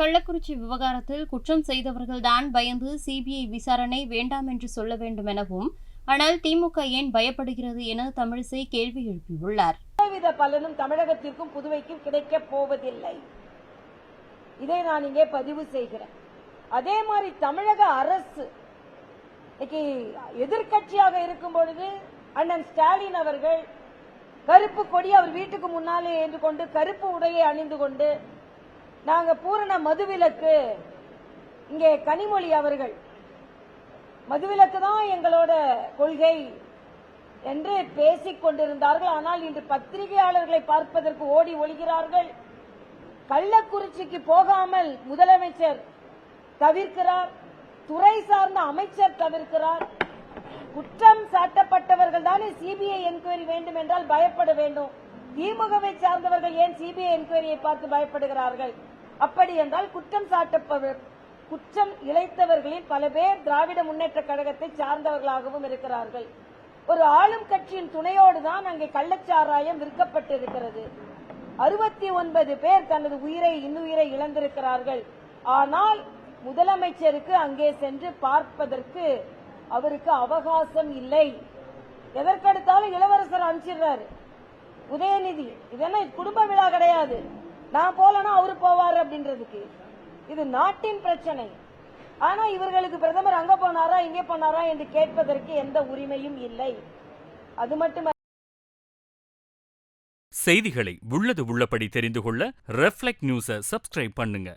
கள்ளக்குறிச்சி விவகாரத்தில் குற்றம் செய்தவர்கள்தான் பயந்து சிபிஐ விசாரணை வேண்டாம் என்று சொல்ல வேண்டும் எனவும் ஆனால் திமுக ஏன் பயப்படுகிறது என தமிழிசை கேள்வி எழுப்பியுள்ளார். எந்தவித பலனும் தமிழகத்திற்கும் புதுவைக்கும் கிடைக்கப் போவதில்லை. இதை நான் இங்கே பதிவு செய்கிறேன். அதே மாதிரி தமிழக அரசு இன்னைக்கு எதிர்க்கட்சியாக இருக்கும் பொழுது அண்ணன் ஸ்டாலின் அவர்கள் கருப்பு கொடி அவர் வீட்டுக்கு முன்னாலே ஏந்து கொண்டு கருப்பு உடையை அணிந்து கொண்டு நாங்க பூரண மதுவிலக்கு. இங்கே கனிமொழி அவர்கள். மதுவிலக்கு தான் எங்களோட கொள்கை என்று பேசிக் கொண்டிருந்தார்கள். ஆனால் இன்று பத்திரிகையாளர்களை பார்ப்பதற்கு ஓடி ஒழிகிறார்கள் கள்ளக்குறிச்சிக்கு போகாமல் முதலமைச்சர் தவிர்க்கிறார். துறை சார்ந்த அமைச்சர் தவிர்க்கிறார். குற்றம் சாட்டப்பட்டவர்கள் தானே சிபிஐ என்கொயரி வேண்டும் என்றால் பயப்பட வேண்டும். திமுகவை சார்ந்தவர்கள் ஏன் சிபிஐ என்கொயரியை பார்த்து பயப்படுகிறார்கள்? அப்படி என்றால் குற்றம் சாட்டப்பவர் குற்றம் இழைத்தவர்களில் பல பேர் திராவிட முன்னேற்ற கழகத்தை சார்ந்தவர்களாகவும் இருக்கிறார்கள். ஒரு ஆளும் கட்சியின் துணையோடு தான் அங்கே கள்ளச்சாராயம் விற்கப்பட்டிருக்கிறது. அறுபத்தி ஒன்பது பேர் தனது உயிரை இன்னுயிரை இழந்திருக்கிறார்கள். ஆனால் முதலமைச்சருக்கு அங்கே சென்று பார்ப்பதற்கு அவருக்கு அவகாசம் இல்லை. எதற்கெடுத்தாலும் இளவரசர் அனுப்பிச்சிடுறாரு. உதயநிதி இதெல்லாம் குடும்ப விழா கிடையாது. நான் போலனா அவரு போவாரு அப்படின்றதுக்கு. இது நாட்டின் பிரச்சனை. ஆனா இவர்களுக்கு பிரதமர் அங்க போனாரா இங்கே போனாரா என்று கேட்பதற்கு எந்த உரிமையும் இல்லை. அது மட்டுமல்ல செய்திகளை உள்ளது உள்ளபடி தெரிந்து கொள்ள ரெஃப்ளெக்ட் நியூஸை சப்ஸ்கிரைப் பண்ணுங்க.